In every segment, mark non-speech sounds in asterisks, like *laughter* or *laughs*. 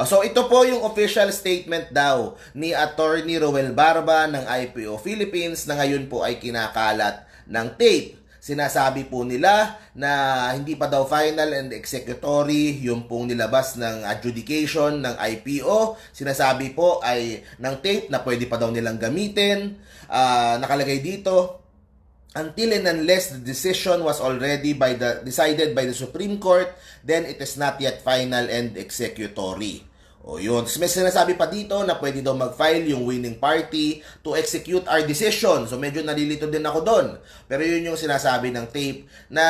Ah, so ito po yung official statement daw ni Attorney Roel Barba ng IPO Philippines na ngayon po ay kinakalat ng tape. Sinasabi po nila na hindi pa daw final and executory yung pong nilabas ng adjudication ng IPO. Sinasabi po ay ng tape na pwede pa daw nilang gamitin. Ah, nakalagay dito, until and unless the decision was already by the decided by the Supreme Court, then it is not yet final and executory. O yun. Tapos sinasabi pa dito na pwede daw mag-file yung winning party to execute our decision. So medyo nalilito din ako doon. Pero yun yung sinasabi ng tape na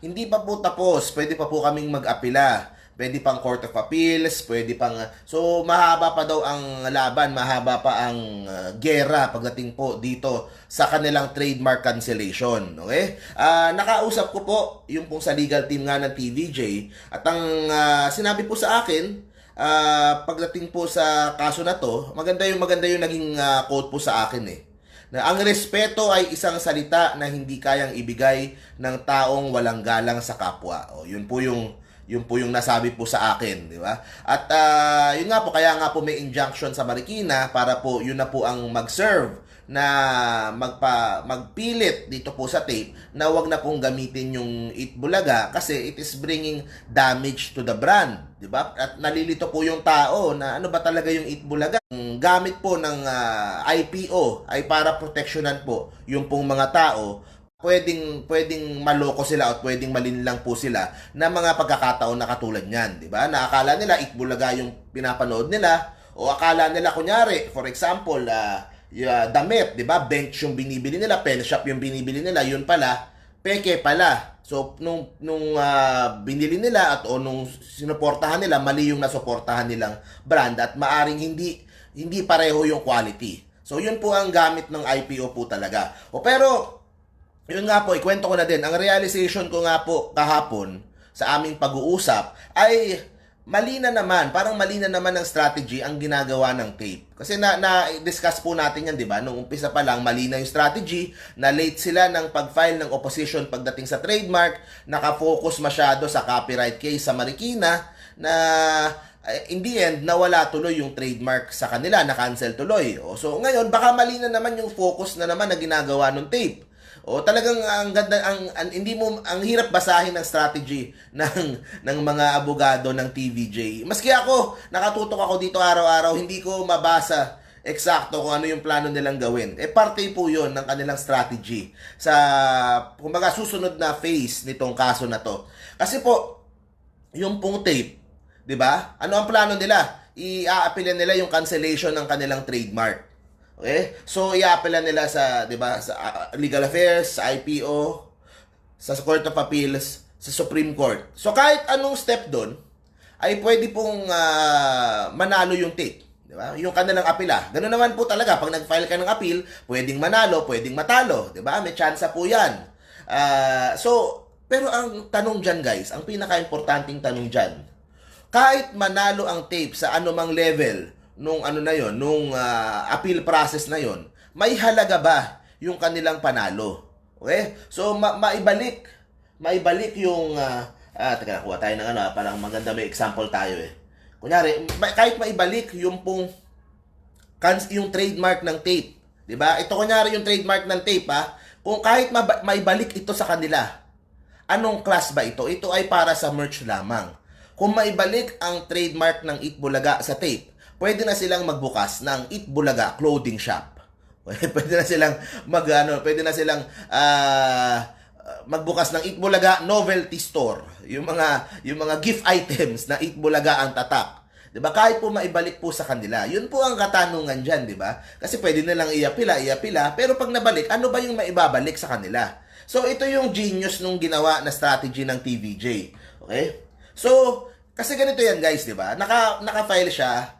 hindi pa po tapos. Pwede pa po kaming mag-apila. Pwede pang Court of Appeals, pwede pang... So, mahaba pa daw ang laban, mahaba pa ang uh, gera pagdating po dito sa kanilang trademark cancellation. Okay? Ah, nakausap ko po yung pong sa legal team nga ng TVJ at ang ah, sinabi po sa akin, ah, pagdating po sa kaso na to, maganda yung maganda yung naging ah, quote po sa akin eh na ang respeto ay isang salita na hindi kayang ibigay ng taong walang galang sa kapwa. O, yun po yung yun po yung nasabi po sa akin, di ba? At ah, yun nga po, kaya nga po may injunction sa Marikina para po yun na po ang mag-serve na magpa magpilit dito po sa tape na wag na pong gamitin yung Itbulaga kasi it is bringing damage to the brand, di ba? At nalilito po yung tao na ano ba talaga yung Itbulaga? Gamit po ng ah, IPO ay para proteksyonan po yung pong mga tao pwedeng pwedeng maloko sila at pwedeng malinlang po sila na mga pagkakataon na katulad niyan, 'di ba? Na akala nila Itbulaga yung pinapanood nila o akala nila kunyari, for example, uh, yeah, damit, 'di ba? Bench yung binibili nila, pen shop yung binibili nila, yun pala peke pala. So nung nung ah, binili nila at o nung sinuportahan nila, mali yung nasuportahan nilang brand at maaring hindi hindi pareho yung quality. So yun po ang gamit ng IPO po talaga. O pero yun nga po, ikwento ko na din. Ang realization ko nga po kahapon sa aming pag-uusap ay mali na naman, parang mali na naman ang strategy ang ginagawa ng tape. Kasi na, na-discuss po natin yan, di ba? Nung umpisa pa lang, mali na yung strategy, na late sila ng pag-file ng opposition pagdating sa trademark, nakafocus masyado sa copyright case sa Marikina, na eh, in the end, nawala tuloy yung trademark sa kanila, na-cancel tuloy. O, so ngayon, baka mali na naman yung focus na naman na ginagawa ng tape. O talagang ang ganda ang, ang hindi mo ang hirap basahin ng strategy *laughs* ng ng mga abogado ng TVJ. Maski ako, nakatutok ako dito araw-araw, hindi ko mabasa eksakto kung ano yung plano nilang gawin. Eh parte po 'yon ng kanilang strategy sa kumbaga susunod na phase nitong kaso na to. Kasi po yung pong tape, 'di ba? Ano ang plano nila? I-aapilan nila yung cancellation ng kanilang trademark. Okay? So, i-appela nila sa, di ba, sa uh, legal affairs, sa IPO, sa Court of Appeals, sa Supreme Court. So, kahit anong step doon, ay pwede pong uh, manalo yung tape. Di ba? Yung kanilang apila. Ganun naman po talaga. Pag nag-file ka ng appeal, pwedeng manalo, pwedeng matalo. Di ba? May chance po yan. Uh, so, pero ang tanong dyan guys, ang pinaka-importanting tanong dyan, kahit manalo ang tape sa anumang level, nung ano na yon, nung uh, appeal process na yon, may halaga ba yung kanilang panalo? Okay? So ma- maibalik, maibalik yung uh, ah, teka, kuha tayo ng ano, ah, parang maganda may example tayo eh. Kunyari, kahit maibalik yung pong yung trademark ng tape, 'di ba? Ito kunyari yung trademark ng tape ha, kung kahit ma- maibalik ito sa kanila, anong class ba ito? Ito ay para sa merch lamang. Kung maibalik ang trademark ng Itbulaga sa tape, pwede na silang magbukas ng Eat Bulaga clothing shop. *laughs* pwede na silang mag ano, pwede na silang uh, magbukas ng Eat Bulaga novelty store. Yung mga yung mga gift items na Eat Bulaga ang tatak. 'Di ba? Kahit po maibalik po sa kanila. 'Yun po ang katanungan diyan, 'di ba? Kasi pwede na lang iapila, iapila, pero pag nabalik, ano ba yung maibabalik sa kanila? So ito yung genius nung ginawa na strategy ng TVJ. Okay? So, kasi ganito yan guys, 'di ba? Naka naka-file siya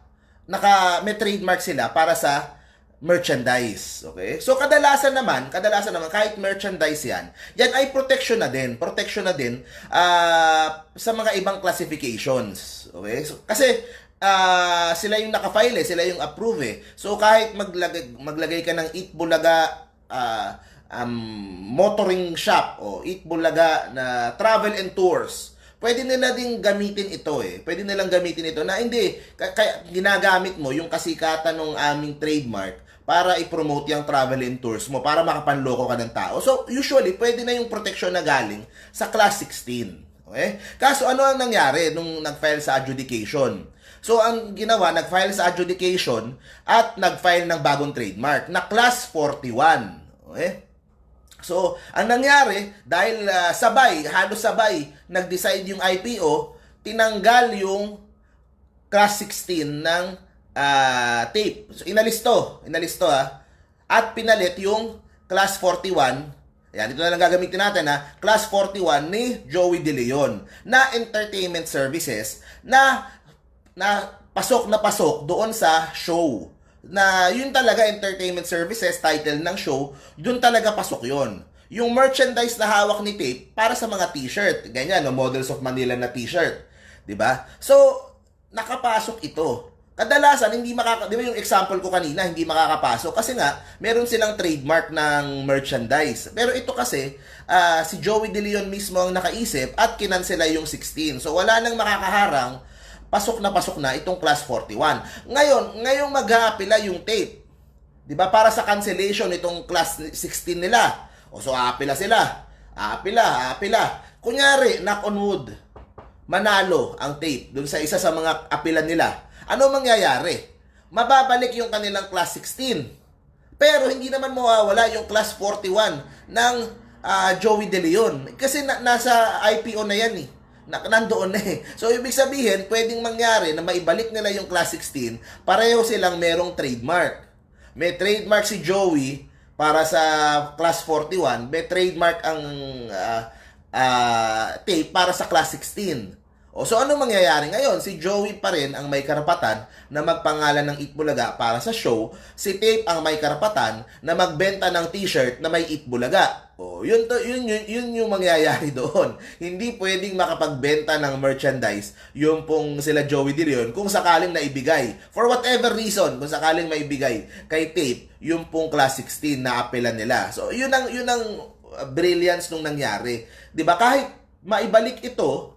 naka may trademark sila para sa merchandise. Okay? So kadalasan naman, kadalasan naman kahit merchandise 'yan, yan ay protection na din, protection na din uh, sa mga ibang classifications. Okay? So, kasi uh, sila yung naka-file, eh, sila yung approve eh. So kahit maglagay maglagay ka ng Eat Bulaga uh, um, motoring shop o Eat Bulaga na travel and tours, pwede nila ding gamitin ito eh. Pwede nilang gamitin ito na hindi, ka- kaya ginagamit mo yung kasikatan ng aming trademark para i-promote yung travel and tours mo para makapanloko ka ng tao. So, usually, pwede na yung protection na galing sa Class 16. Okay? Kaso, ano ang nangyari nung nag-file sa adjudication? So, ang ginawa, nag-file sa adjudication at nag-file ng bagong trademark na Class 41. Okay? So, ang nangyari, dahil ah, sabay, halos sabay, nag-decide yung IPO, tinanggal yung class 16 ng ah, tape. So, inalis to. Inalis to ha. At pinalit yung class 41. Yan, ito na lang gagamitin natin ha. Class 41 ni Joey De Leon na entertainment services na na pasok na pasok doon sa show. Na yun talaga entertainment services, title ng show, doon talaga pasok yon. Yung merchandise na hawak ni Tape para sa mga t-shirt. Ganyan, no? Models of Manila na t-shirt. 'Di ba? So, nakapasok ito. Kadalasan, hindi makaka... Di ba yung example ko kanina, hindi makakapasok kasi nga, meron silang trademark ng merchandise. Pero ito kasi, ah, si Joey De Leon mismo ang nakaisip at kinansela yung 16. So, wala nang makakaharang pasok na pasok na itong class 41. Ngayon, ngayong mag-aapila yung tape. 'Di ba? Para sa cancellation itong class 16 nila. O so aapila sila. Aapila, aapila. Kunyari, knock on wood. Manalo ang tape dun sa isa sa mga apilan nila. Ano mangyayari? Mababalik yung kanilang class 16. Pero hindi naman mawawala yung class 41 ng ah, Joey De Leon. Kasi na- nasa IPO na yan eh na, nandoon na eh. So, ibig sabihin, pwedeng mangyari na maibalik nila yung Class 16, pareho silang merong trademark. May trademark si Joey para sa Class 41, may trademark ang ah, ah, tape para sa Class 16. O so ano mangyayari ngayon? Si Joey pa rin ang may karapatan na magpangalan ng Itbulaga para sa show. Si Tape ang may karapatan na magbenta ng t-shirt na may Itbulaga. O yun, to, yun, yun, yun yung mangyayari *laughs* doon. Hindi pwedeng makapagbenta ng merchandise yung pong sila Joey De Leon kung sakaling naibigay. For whatever reason, kung sakaling maibigay kay Tape yung pong Class 16 na apelan nila. So yun ang, yun ang brilliance nung nangyari. 'Di ba Kahit maibalik ito,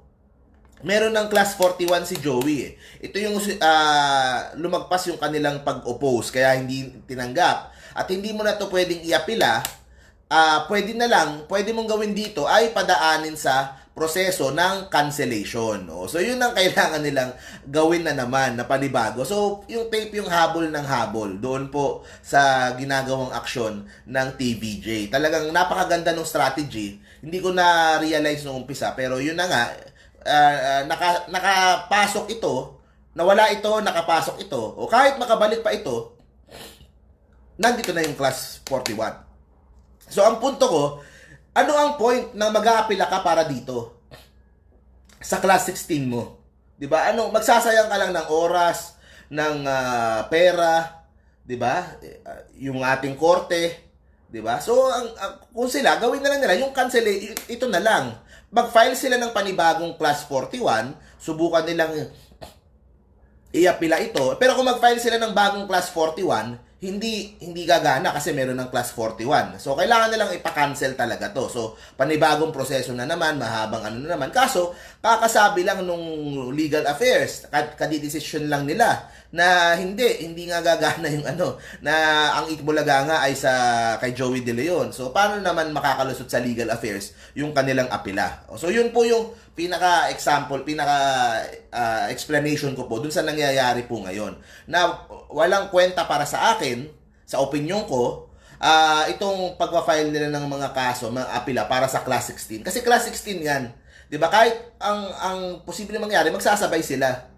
meron ng class 41 si Joey eh. Ito yung ah, lumagpas yung kanilang pag-oppose kaya hindi tinanggap. At hindi mo na to pwedeng iapila, ah pwede na lang, pwede mong gawin dito ay padaanin sa proseso ng cancellation. O, so yun ang *laughs* kailangan nilang gawin na naman na panibago. So yung tape yung habol ng habol doon po sa ginagawang aksyon ng TVJ. Talagang napakaganda ng strategy. Hindi ko na realize nung umpisa pero yun na nga ah, naka, nakapasok ito, nawala ito, nakapasok ito, o kahit makabalik pa ito, nandito na yung class 41. So, ang punto ko, ano ang point na mag-aapila ka para dito? Sa class 16 mo. 'Di ba? Ano, magsasayang ka lang ng oras, ng ah, pera, 'di ba? Ah, yung ating korte, 'di ba? So, ang, ang- kung sila gawin na lang nila yung cancel ito na lang. Mag-file sila ng panibagong class 41, subukan nilang i-apila ito. Pero kung mag-file sila ng bagong class 41, hindi hindi gagana kasi meron ng class 41. So kailangan nilang ipa-cancel talaga to. So panibagong proseso na naman, mahabang ano na naman. Kaso kakasabi lang nung legal affairs, kad kadidesisyon lang nila na hindi hindi nga gagana yung ano na ang Itbulaga nga ay sa kay Joey De Leon. So paano naman makakalusot sa legal affairs yung kanilang apila? So yun po yung pinaka example, pinaka ah, explanation ko po dun sa nangyayari po ngayon. Na walang kwenta para sa akin, sa opinion ko, ah itong pagpa-file nila ng mga kaso, mga apila para sa class 16. Kasi class 16 yan. 'Di ba? Kahit ang ang posible mangyari, magsasabay sila.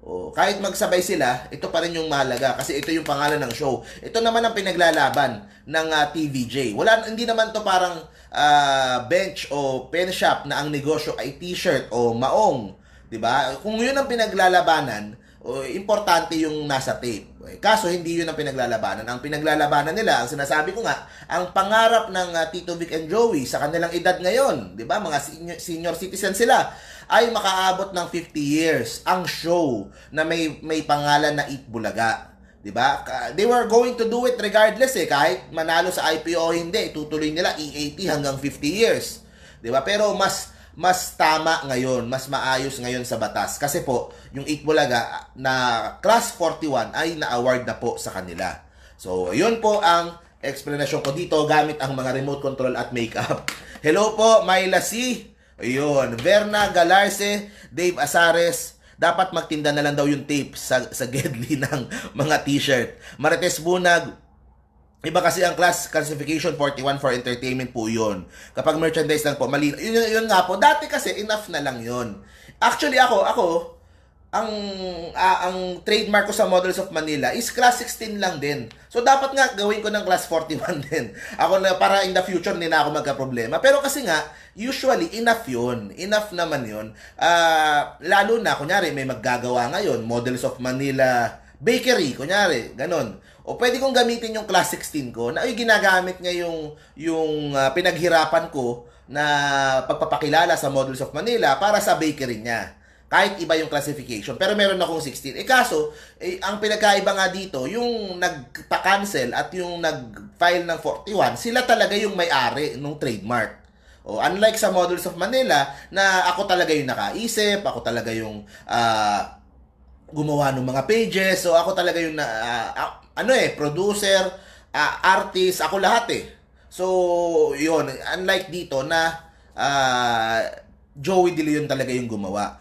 O, kahit magsabay sila, ito pa rin yung mahalaga kasi ito yung pangalan ng show. Ito naman ang pinaglalaban ng ah, TVJ. Wala hindi naman to parang ah, bench o pen shop na ang negosyo ay t-shirt o maong, 'di ba? Kung 'yun ang pinaglalabanan, o, importante yung nasa tape. Eh, Kaso hindi 'yun ang pinaglalabanan. Ang pinaglalabanan nila, ang sinasabi ko nga, ang pangarap ng ah, Tito Vic and Joey sa kanilang edad ngayon, 'di ba? Mga senior, senior citizen sila ay makaabot ng 50 years ang show na may may pangalan na Eat Bulaga. 'Di ba? They were going to do it regardless eh kahit manalo sa IPO o hindi, tutuloy nila E80 hanggang 50 years. 'Di ba? Pero mas mas tama ngayon, mas maayos ngayon sa batas. Kasi po, yung Itbulaga na Class 41 ay na-award na po sa kanila. So, yun po ang explanation ko dito gamit ang mga remote control at makeup. *laughs* Hello po, Myla C. Ayun, Verna Galarce, Dave Asares, dapat magtinda na lang daw yung tape sa, sa *laughs* Gedli ng mga t-shirt. Marites Bunag, Iba kasi ang class classification 41 for entertainment po yun. Kapag merchandise lang po, mali. Yun, yun, nga po. Dati kasi enough na lang yun. Actually ako, ako, ang ah, ang trademark ko sa Models of Manila is class 16 lang din. So dapat nga gawin ko ng class 41 *laughs* din. Ako na para in the future hindi na ako magka-problema. Pero kasi nga usually enough 'yun. Enough naman 'yun. Ah, lalo na kunyari may maggagawa ngayon Models of Manila bakery, kunyari, ganon. O pwede kong gamitin yung class 16 ko na ay ginagamit niya yung yung ah, pinaghirapan ko na pagpapakilala sa Models of Manila para sa bakery niya. Kahit iba yung classification. Pero meron akong 16. Eh kaso, eh, ang pinagkaiba nga dito, yung nagpa-cancel at yung nag-file ng 41, sila talaga yung may-ari ng trademark. O, unlike sa Models of Manila, na ako talaga yung nakaisip, ako talaga yung ah, gumawa ng mga pages. So ako talaga yung na, ah, ano eh, producer, ah, artist, ako lahat eh. So, yun, unlike dito na ah, Joey De Leon talaga yung gumawa.